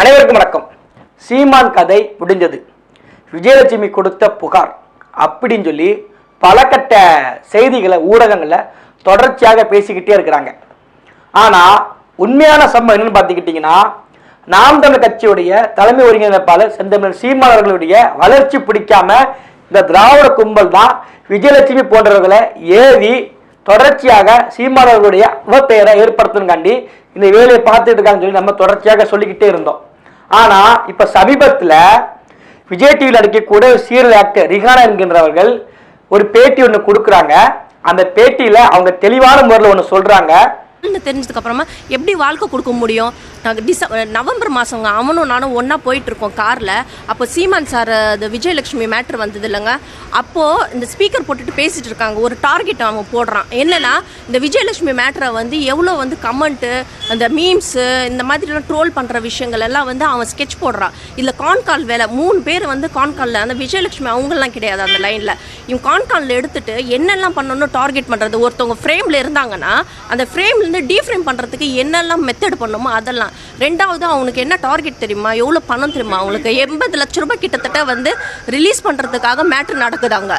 அனைவருக்கும் வணக்கம். சீமான் கதை முடிஞ்சது. விஜயலட்சுமி கொடுத்த புகார். அப்படின்னு சொல்லி பல கட்ட செய்திகளை ஊடகங்களில் தொடர்ச்சியாக பேசிக்கிட்டே இருக்கிறாங்க. ஆனால் உண்மையான சம்பவம் என்னன்னு பார்த்துக்கிட்டிங்கன்னா நாம் தமிழ் கட்சியுடைய தலைமை ஒருங்கிணைப்பாளர் செந்தமிழ் சீமானவர்களுடைய வளர்ச்சி பிடிக்காம இந்த திராவிட கும்பல் தான் விஜயலட்சுமி போன்றவர்களை ஏவி தொடர்ச்சியாக சீமானவர்களுடைய அவப்பெயரை ஏற்படுத்தணுங்காண்டி இந்த வேலையை பார்த்துட்டு இருக்காங்கன்னு சொல்லி நம்ம தொடர்ச்சியாக சொல்லிக்கிட்டே இருந்தோம். ஆனா இப்ப சமீபத்துல விஜய் டிவியில் நடிக்கக்கூடிய சீரியல் ஆக்டர் ரிஹானா என்கின்றவர்கள் ஒரு பேட்டி ஒன்று கொடுக்குறாங்க. அந்த பேட்டியில் அவங்க தெளிவான முறையில் ஒன்று சொல்கிறாங்க தெரிஞ்சதுக்கு அப்புறமா எப்படி வாழ்க்கை கொடுக்க முடியும்? நாங்கள் டிச நவம்பர் மாதங்க அவனும் நானும் ஒன்றா போயிட்டு இருக்கோம் காரில். அப்போ சீமான் சார் இந்த விஜயலட்சுமி மேட்ரு வந்தது இல்லைங்க. அப்போது இந்த ஸ்பீக்கர் போட்டுட்டு பேசிட்டு இருக்காங்க. ஒரு டார்கெட் அவன் போடுறான். என்னன்னா இந்த விஜயலட்சுமி மேட்ரை வந்து எவ்வளோ வந்து கமெண்ட்டு அந்த மீம்ஸு இந்த மாதிரிலாம் ட்ரோல் பண்ணுற விஷயங்கள் எல்லாம் வந்து அவன் ஸ்கெட்ச் போடுறான். இதில் கான்கால் வேலை. மூணு பேர் வந்து கான்காலில் அந்த விஜயலட்சுமி அவங்கெல்லாம் கிடையாது அந்த லைனில் இவன் கான்காலில் எடுத்துட்டு என்னெல்லாம் பண்ணணும்னு டார்கெட் பண்ணுறது ஒருத்தவங்க ஃப்ரேமில் இருந்தாங்கன்னா அந்த ஃப்ரேமில் அதுலேருந்து டீஃப்ரேம் பண்ணுறதுக்கு என்னெல்லாம் மெத்தட் பண்ணுமோ அதெல்லாம். ரெண்டாவது அவனுக்கு என்ன டார்கெட் தெரியுமா? எவ்வளோ பணம் தெரியுமா அவங்களுக்கு? எண்பது லட்ச ரூபாய் கிட்டத்தட்ட வந்து ரிலீஸ் பண்ணுறதுக்காக மேட்ரு நடக்குது அங்கே.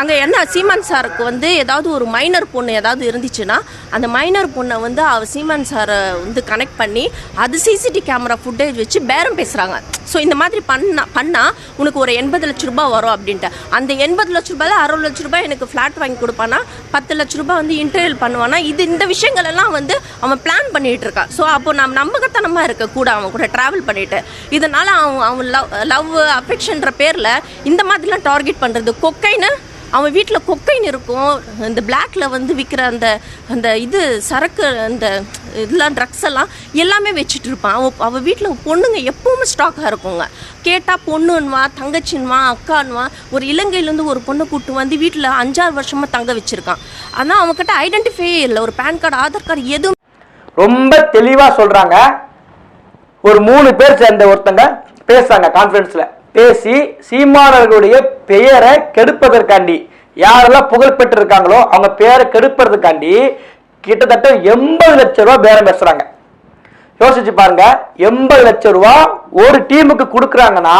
அங்கே என்ன சீமான் சாருக்கு வந்து ஏதாவது ஒரு மைனர் பொண்ணு ஏதாவது இருந்துச்சுன்னா அந்த மைனர் பொண்ணை வந்து அவர் சீமான் சாரை வந்து கனெக்ட் பண்ணி அது சிசிடி கேமரா ஃபுட்டேஜ் வச்சு பேரம் பேசுகிறாங்க ஸோ இந்த மாதிரி பண்ணா பண்ணால் உனக்கு ஒரு எண்பது லட்ச ரூபாய் வரும் அப்படின்ட்டு. அந்த எண்பது லட்ச ரூபாயில் அறுபது லட்ச ரூபாய் எனக்கு ஃப்ளாட் வாங்கி கொடுப்பானா பத்து லட்ச ரூபாய் வந்து இன்டர்வியூ பண்ணுவானா இது இந்த விஷயங்கள் எல்லாம் வந்து அவன் பிளான் பண்ணிட்டு இருக்கான் ஸோ அப்போ நம்ம நம்பகத்தனமாக இருக்க கூட அவன் கூட ட்ராவல் பண்ணிட்டு. இதனால் அவன் அவன் லவ் லவ் அஃபெக்ஷன்ற பேரில் இந்த மாதிரிலாம் டார்கெட் பண்ணுறது கொக்கைன்னு அவன் வீட்டில் கொக்கைன் இருக்கும். இந்த பிளாக்ல வந்து விற்கிற அந்த அந்த இது சரக்கு அந்த இதெல்லாம் ட்ரக்ஸ் எல்லாம் எல்லாமே வச்சுட்டு இருப்பான். அவன் அவள் வீட்டில் பொண்ணுங்க எப்பவுமே ஸ்டாக்காக இருக்குங்க. கேட்டால் பொண்ணுன்வா தங்கச்சின்வா அக்கான்வா ஒரு இலங்கையிலேருந்து ஒரு பொண்ணை கூட்டு வந்து வீட்டில் அஞ்சாறு வருஷமாக தங்க வச்சுருக்கான். ஆனால் அவன்கிட்ட ஐடென்டிஃபையே இல்லை. ஒரு பேன் கார்டு ஆதார் கார்டு எதுவும் ரொம்ப தெளிவாக சொல்றாங்க. ஒரு மூணு பேர் சேர்ந்த ஒருத்தங்க பேசுறாங்க கான்ஃபரன்ஸ்ல பேசி சீமானவர்களுடைய பெயரை கெடுப்பதற்காண்டி. யாரெல்லாம் புகழ் பெற்று இருக்காங்களோ அவங்க பெயரை கெடுப்பதற்காண்டி கிட்டத்தட்ட எண்பது லட்சம் ரூபாய் பேரம் பேசுறாங்க. யோசிச்சு பாருங்க எண்பது லட்சம் ரூபா ஒரு டீமுக்கு கொடுக்குறாங்கன்னா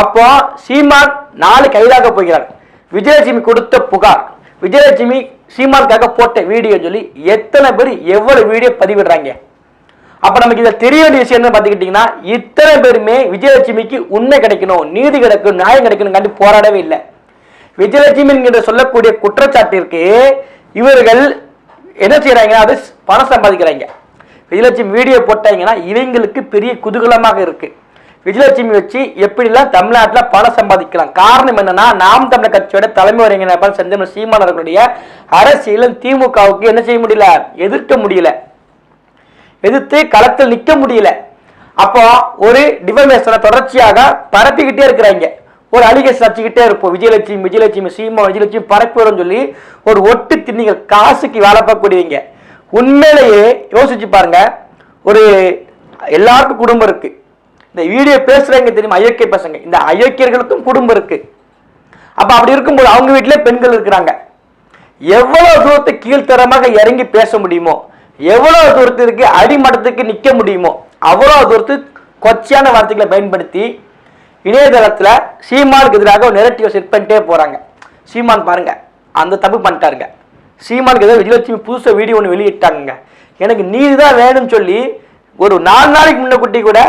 அப்போ சீமான் நாலு கைதாக போகிறார். விஜயலட்சுமி கொடுத்த புகார். விஜயலட்சுமி சீமானுக்காக போட்ட வீடியோ சொல்லி எத்தனை பேர் எவ்வளவு வீடியோ பதிவிடுறாங்க? அப்ப நமக்கு இதில் தெரிய வேண்டிய விஷயம் என்ன பார்த்துக்கிட்டிங்கன்னா இத்தனை பேருமே விஜயலட்சுமிக்கு உண்மை கிடைக்கணும் நீதி கிடைக்கும் நியாயம் கிடைக்கணும் கண்டு போராடவே இல்லை. விஜயலட்சுமி என்கின்ற சொல்லக்கூடிய குற்றச்சாட்டிற்கு இவர்கள் என்ன செய்யறாங்க அது பணம் சம்பாதிக்கிறாங்க. விஜயலட்சுமி வீடியோ போட்டாங்கன்னா இவங்களுக்கு பெரிய குதூகலமாக இருக்கு. விஜயலட்சுமி வச்சு எப்படிலாம் தமிழ்நாட்டில் பணம் சம்பாதிக்கலாம்? காரணம் என்னன்னா நாம் தமிழர் கட்சியோட தலைமை ஒருங்கிணைப்பாளர் செந்தமிழ் சீமான் அரசியலும் திமுகவுக்கு என்ன செய்ய முடியல? எதிர்க்க முடியல. எதிர்த்து களத்தில் நிற்க முடியல. அப்போ ஒரு டிஃபர்மேஷனை தொடர்ச்சியாக பரப்பிக்கிட்டே இருக்கிறாங்க. ஒரு அலிகேஷன் வச்சுக்கிட்டே இருப்போம். விஜயலட்சுமி விஜயலட்சுமி சீமா விஜயலட்சுமி பரப்பி சொல்லி ஒரு ஒட்டு திண்ணிகள் காசுக்கு வேலை பார்க்கக்கூடியவங்க. உண்மையிலேயே யோசிச்சு பாருங்க. ஒரு எல்லாருக்கும் குடும்பம் இருக்கு. இந்த வீடியோ பேசுறவங்க தெரியுமா? அயோக்கிய பசங்க. இந்த அயோக்கியர்களுக்கும் குடும்பம் இருக்கு. அப்ப அப்படி இருக்கும்போது அவங்க வீட்டிலே பெண்கள் இருக்கிறாங்க. எவ்வளவு தூரத்தை கீழ்த்தரமாக இறங்கி பேச முடியுமோ? எவ்வளோ தூரத்திற்கு அடிமட்டத்துக்கு நிற்க முடியுமோ அவ்வளோ தூரத்துக்கு கொச்சையான வார்த்தைகளை பயன்படுத்தி இணையதளத்தில் சீமானுக்கு எதிராக ஒரு நெரட்டிவ் செட் பண்ணிட்டே போகிறாங்க சீமான் பாருங்கள் அந்த தப்பு பண்ணிட்டாருங்க. சீமானுக்கு எதிராக விஜயலட்சுமி புதுசாக வீடியோ ஒன்று வெளியிட்டாங்க எனக்கு நீதி தான் வேணும்னு சொல்லி ஒரு நாலு நாளைக்கு முன்ன குட்டி கூட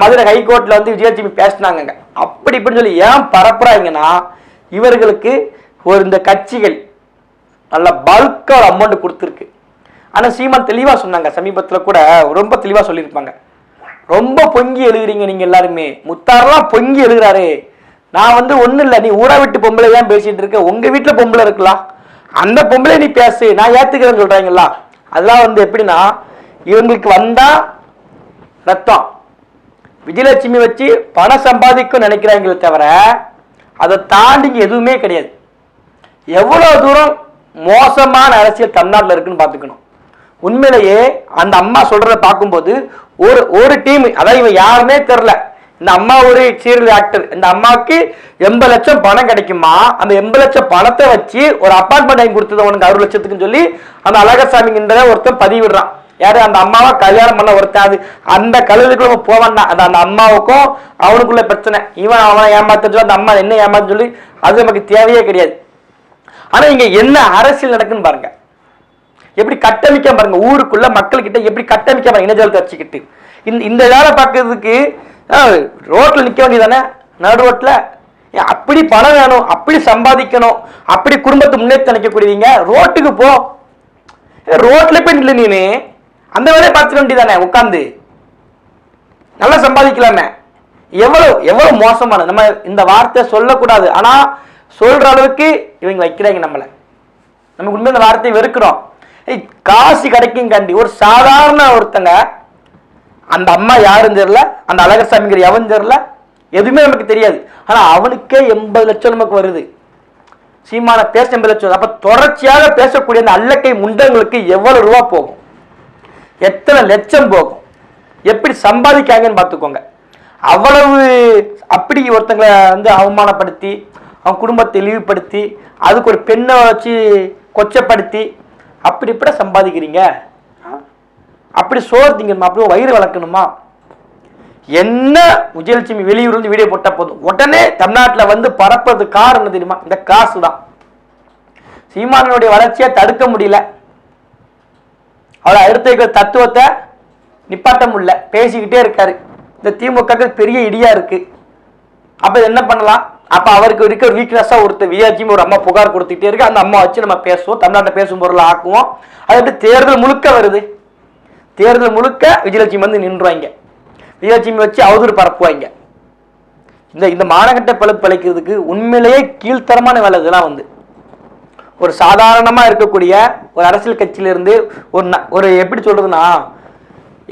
மதுரை ஹைகோர்ட்டில் வந்து விஜயலட்சுமி பேசினாங்கங்க. அப்படி இப்படின்னு சொல்லி ஏன் பரப்புறாங்கன்னா இவர்களுக்கு ஒரு இந்த கட்சிகள் நல்ல பல்காக ஒரு அமௌண்ட் கொடுத்துருக்கு. ஆனால் சீமான் தெளிவாக சொன்னாங்க சமீபத்தில் கூட ரொம்ப தெளிவாக சொல்லியிருப்பாங்க. ரொம்ப பொங்கி எழுதுறீங்க நீங்கள் எல்லாருமே. முத்தாரெல்லாம் பொங்கி எழுதுறாரு நான் வந்து ஒன்றும் இல்லை நீ ஊரா விட்டு பொம்பளை தான் பேசிகிட்டு இருக்க. உங்கள் வீட்டில் பொம்பளை இருக்கலாம் அந்த பொம்பளை நீ பேசு நான் ஏற்றுக்கிறேன்னு சொல்கிறாங்களா அதெல்லாம் வந்து எப்படின்னா இவங்களுக்கு வந்தால் ரத்தம். விஜயலட்சுமி வச்சு பணம் சம்பாதிக்கும் நினைக்கிறாங்களே தவிர அதை தாண்டி எதுவுமே கிடையாது. எவ்வளோ தூரம் மோசமான அரசியல் தமிழ்நாட்டில் இருக்குன்னு பார்த்துக்கணும். உண்மையிலேயே அந்த அம்மா சொல்றதை பார்க்கும்போது ஒரு ஒரு டீம் அதாவது இவன் யாருமே தெரில இந்த அம்மா ஒரு சீரியல் ஆக்டர் இந்த அம்மாவுக்கு எண்பது லட்சம் பணம் கிடைக்குமா? அந்த எண்பது லட்சம் பணத்தை வச்சு ஒரு அப்பார்ட்மெண்ட் வாங்கி கொடுத்தது உனக்கு அறுபது லட்சத்துக்குன்னு சொல்லி அந்த அழகசாமிங்கிற ஒருத்தன் பதிவிடுறான். யாரு? அந்த அம்மாவை கல்யாணம் பண்ண ஒருத்தன். அது அந்த கழுதுக்குள்ள நம்ம போவான்னா அந்த அந்த அம்மாவுக்கும் அவனுக்குள்ள பிரச்சனை. இவன் அவனை ஏமாத்த அந்த அம்மா என்ன ஏமாத்த சொல்லி அது நமக்கு தேவையே கிடையாது. ஆனா இங்க என்ன அரசியல் நடக்குன்னு பாருங்க. எப்படி கட்டமைக்க பாருங்க ஊருக்குள்ள மக்கள்கிட்ட எப்படி கட்டமைக்க பாருங்க இனஜல் கட்சிக்கிட்டு இந்த இந்த வேலை பார்க்கறதுக்கு ரோட்டில் ரோட்ல நிக்க வேண்டியதானே நடு ரோட்ல. ஏன் அப்படி பணம் வேணும் அப்படி சம்பாதிக்கணும் அப்படி குடும்பத்தை முன்னேற்றி நினைக்கக்கூடியவங்க ரோட்டுக்கு போ. ரோட்டில் ரோட்ல போய் நில்லு நீனு. அந்த வேலையை பார்த்துக்க வேண்டியதானே உட்காந்து. நல்லா சம்பாதிக்கலாமே. எவ்வளவு எவ்வளவு மோசமான நம்ம இந்த வார்த்தையை சொல்லக்கூடாது. ஆனா சொல்ற அளவுக்கு இவங்க வைக்கிறாங்க நம்மளை. நமக்கு உண்மை இந்த வார்த்தையை வெறுக்கிறோம். காசு கிடைக்கும் கண்டி ஒரு சாதாரண ஒருத்தங்க அந்த அம்மா யாரும் தெரியல அந்த அழகசாமிங்கிற எவன் தெரியல எதுவுமே நமக்கு தெரியாது. ஆனால் அவனுக்கே எண்பது லட்சம் நமக்கு வருது. சீமான பேச எண்பது லட்சம் அப்போ தொடர்ச்சியாக பேசக்கூடிய அந்த அல்லக்கை முண்டங்களுக்கு எவ்வளவு ரூபா போகும்? எத்தனை லட்சம் போகும்? எப்படி சம்பாதிக்காங்கன்னு பார்த்துக்கோங்க. அவ்வளவு அப்படி ஒருத்தங்களை வந்து அவமானப்படுத்தி அவன் குடும்பத்தை இழிவுபடுத்தி அதுக்கு ஒரு பெண்ணை வச்சு கொச்சப்படுத்தி அப்படி இப்படி சம்பாதிக்கிறீங்க? அப்படி சோறு திங்கணுமா அப்படி வயிறு வளர்க்கணுமா? என்ன விஜயலட்சுமி வெளியூர் வந்து வீடியோ போட்டா போதும். உடனே தமிழ்நாட்டில் வந்து பரப்புறது காரணம் என்ன தெரியுமா? இந்த காசு தான் சீமானனுடைய வளர்ச்சியை தடுக்க முடியல. அவர் அடுத்த இருக்கிற தத்துவத்தை நிப்பாட்ட முடியல. பேசிக்கிட்டே இருக்காரு. இந்த திமுக பெரிய இடியா இருக்கு. அப்ப என்ன பண்ணலாம்? அப்ப அவருக்கு இருக்க ஒரு வீக்னஸா ஒருத்தர் வியாஜியும் ஒரு அம்மா புகார் கொடுத்துக்கிட்டே இருக்கு. அந்த அம்மா வச்சு நம்ம பேசுவோம். தமிழ்நாட்டில் பேசும் பொருளை ஆக்குவோம். அது எப்படி தேர்தல் முழுக்க வருது? தேர்தல் முழுக்க விஜயலட்சுமி வந்து நின்றுவாங்க. விஜயலட்சுமி வச்சு அவதூறு பரப்புவாங்க. இந்த இந்த மானகட்ட பழுப்பு பழைக்கிறதுக்கு உண்மையிலேயே கீழ்த்தரமான வேலை இதெல்லாம் வந்து. ஒரு சாதாரணமா இருக்கக்கூடிய ஒரு அரசியல் கட்சியிலிருந்து ஒரு ஒரு எப்படி சொல்றதுன்னா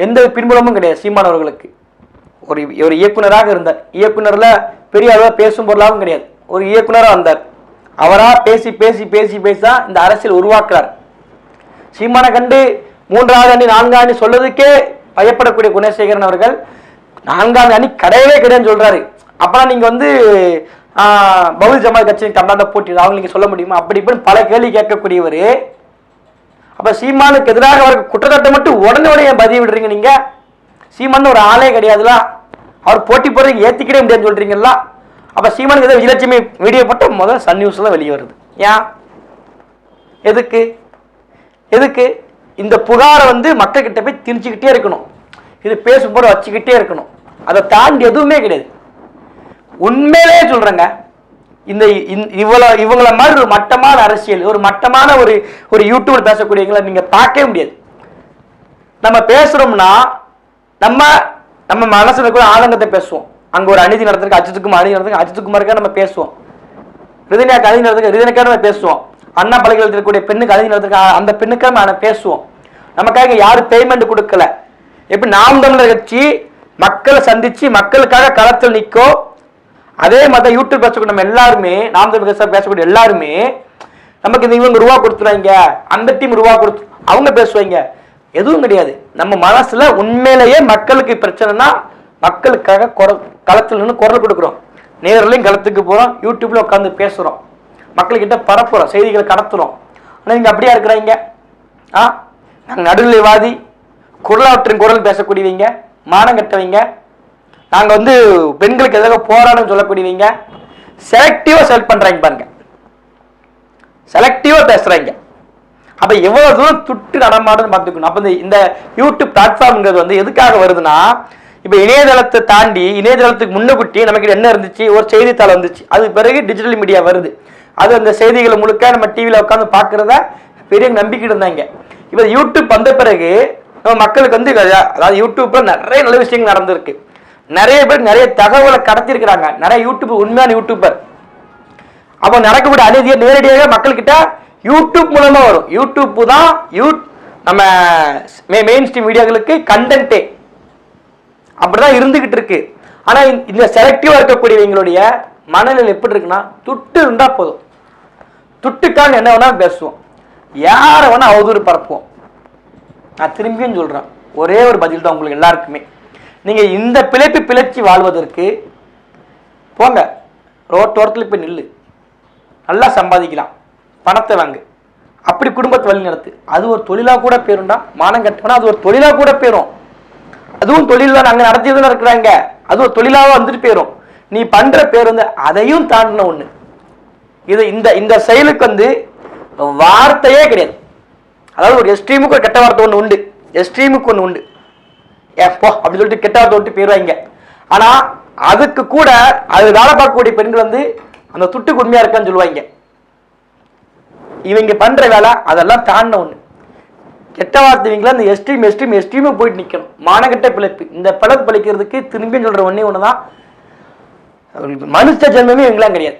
எந்த பின்புலமும் கிடையாது. சீமானவர்களுக்கு ஒரு ஒரு இயக்குனராக இருந்தார். இயக்குனரில் பெரிய அளவில் பேசும் பொருளாகவும் கிடையாது. ஒரு இயக்குனராக வந்தார். அவராக பேசி பேசி பேசி பேசி தான் இந்த அரசியல் உருவாக்குறார். சீமானை கண்டு மூன்றாவது அணி நான்காவது அணி சொல்றதுக்கே பயப்படக்கூடிய குணசேகரன் அவர்கள் நான்காவது அணி கிடையவே கிடையாதுன்னு சொல்றாரு. அப்பனா நீங்க வந்து ஆஹ், பகுஜன் ஜமாத் கட்சி தமிழ்நாட்டில் போட்டி அவங்க நீங்க சொல்ல முடியுமா? அப்படி இப்படின்னு பல கேள்வி கேட்கக்கூடியவர். அப்ப சீமானுக்கு எதிராக அவருக்கு குற்றச்சாட்டை மட்டும் உடனே உடனே ஏன் பதிவு விடுறீங்க நீங்க. சீமான் ஒரு ஆளே கிடையாதுலாம் அவர் போட்டி போடுறதுக்கு ஏத்திக்கிடே முடியாதுன்னு சொல்றீங்களா அப்ப சீமானுக்கு எதாவது விஜயலட்சுமி வீடியோ போட்டு முதல்ல சன் நியூஸில் வெளியே வருது. ஏன்? எதுக்கு? எதுக்கு? இந்த புகாரை வந்து மக்கள் கிட்ட போய் திணிச்சுக்கிட்டே இருக்கணும். இது பேசும்போது வச்சுக்கிட்டே இருக்கணும். அதை தாண்டி எதுவுமே கிடையாது. உண்மையிலேயே சொல்றேங்க. இந்த இவ்வளோ இவ்வளவு இவங்கள மாதிரி ஒரு மட்டமான அரசியல் ஒரு மட்டமான ஒரு ஒரு யூடியூப் பேசக்கூடியவங்களை நீங்க பார்க்கவே முடியாது. நம்ம பேசுறோம்னா நம்ம நம்ம மனசுல கூட ஆதங்கத்தை பேசுவோம். அங்க ஒரு அநீதி நடந்திருக்கு அஜித்துக்குமார் அநீதி நடந்திருக்கு அஜித்துக்குமாருக்கா நம்ம பேசுவோம். ரிதனியாக்கு அநீதி நடந்திருக்கு ரிதனிக்காக நம்ம பேசுவோம். அண்ணா பழகில் இருக்கக்கூடிய பெண்ணுக்கு அநீதி நடந்திருக்கு அந்த பெண்ணுக்காக நம்ம பேசுவோம். நமக்காக யாரும் பேமெண்ட் கொடுக்கல. எப்படி நாம் தமிழர் கட்சி மக்களை சந்திச்சு மக்களுக்காக களத்தில் நிற்கும் அதே மாதிரி யூடியூப் பேசக்கூடிய நம்ம எல்லாருமே நாம் தமிழர் பேசக்கூடிய எல்லாருமே நமக்கு இந்த இவங்க ரூபா கொடுத்துருவாங்க அந்த டீம் ரூபா கொடுத்து அவங்க பேசுவாங்க. எதுவும் கிடையாது. நம்ம மனசுல உண்மையிலேயே மக்களுக்கு பிரச்சனைனா மக்களுக்காக குரல் களத்தில் நின்று குரல் கொடுக்குறோம். நேரிலையும் களத்துக்கு போறோம் யூடியூப்ல உட்காந்து பேசுறோம். மக்கள்கிட்ட பரப்புறோம் செய்திகளை கடத்துறோம். ஆனா நீங்கள் அப்படியா இருக்கிறீங்க? ஆ? நாங்கள் நடுநிலைவாதி குரலாற்றின் குரல் பேசக்கூடியவங்க மானம் கட்டவங்க. நாங்க வந்து பெண்களுக்கு எதாக போராடும் சொல்லக்கூடியவங்க. செலக்டிவா செலக்ட் பண்றாங்க பாருங்க. செலக்டிவா பேசுறாங்க. அப்போ எவ்வளோ தூரம் துட்டு நடமாடுன்னு பார்த்துக்கணும். அப்போ இந்த- இந்த யூடியூப் பிளாட்ஃபார்ம்ங்கிறது வந்து எதுக்காக வருதுன்னா இப்போ இணையதளத்தை தாண்டி இணையதளத்துக்கு முன்னகுட்டி நமக்கு என்ன இருந்துச்சு? ஒரு செய்தித்தாள் வந்துச்சு. அது பிறகு டிஜிட்டல் மீடியா வருது. அது அந்த செய்திகளை முழுக்க நம்ம டிவியில் உட்காந்து பார்க்குறத பெரிய நம்பிக்கை இருந்தாங்க. இப்போ யூடியூப் வந்த பிறகு நம்ம மக்களுக்கு வந்து அதாவது யூடியூப்பில் நிறைய நல்ல விஷயங்கள் நடந்திருக்கு. நிறைய பேர் நிறைய தகவலை கடத்திருக்கிறாங்க நிறைய யூடியூப் உண்மையான யூடியூபர். அப்போ நடக்கக்கூடிய அநீதியை நேரடியாக மக்கள்கிட்ட யூடியூப் மூலமா வரும். யூடியூப் தான் யூ நம்ம மெயின் ஸ்ட்ரீம் மீடியாக்களுக்கு கண்டென்ட்டே அப்படிதான் இருந்துகிட்டு இருக்கு. ஆனா இந்த- இந்த செலக்டிவா இருக்கக்கூடியவங்களுடைய மனநிலை எப்படி இருக்குன்னா துட்டு இருந்தா போதும். துட்டுக்காக என்ன வேணா பேசுவோம். யாரை வேணா அவதூறு பரப்புவோம். நான் திரும்பியும் சொல்றேன். ஒரே ஒரு பதில் தான் உங்களுக்கு எல்லாருக்குமே. நீங்க இந்த பிழைப்பு பிழைச்சி வாழ்வதற்கு போங்க. ரோட்டோரத்தில் போய் நில்லு. நல்லா சம்பாதிக்கலாம். பணத்தை வாங்கு. அப்படி குடும்பத்தை வழி நடத்து. அது ஒரு தொழிலாக கூட பேருண்டா? மானம் கட்டணும் அது ஒரு தொழிலாக கூட பேரும். அதுவும் தொழில் தான் அங்கே நடத்தியதுல இருக்கிறாங்க. அது ஒரு தொழிலாக வந்துட்டு போயிரும் நீ பண்ற பேர் வந்து அதையும் தாண்டின ஒண்ணு. இது இந்த இந்த செயலுக்கு வந்து வார்த்தையே கிடையாது. அதாவது ஒரு எஸ்ட்ரீமுக்கு ஒரு கெட்ட வார்த்தை ஒன்று உண்டு. எஸ்ட்ரீமுக்கு ஒன்று உண்டு. ஏ போ அப்படி சொல்லிட்டு கெட்ட வார்த்தை விட்டு போயிடுவாங்க ஆனால் அதுக்கு கூட அது வேலை பார்க்கக்கூடிய பெண்கள் வந்து அந்த துட்டு உண்மையாக இருக்கான்னு சொல்லுவாங்க. இவங்க பண்ற வேலை அதெல்லாம் தாண்டின ஒண்ணு. கெட்ட வார்த்தைங்களா இந்த எஸ்ட்ரீம் எஸ்ட்ரீம் எஸ்ட்ரீமும் போயிட்டு நிக்கணும். மானகட்ட பிழைப்பு. இந்த பிழைப்பு பிழைக்கிறதுக்கு திரும்பியும் சொல்ற ஒன்று ஒண்ணுதான். மனுஷ ஜென்மமே இவங்களாம் கிடையாது.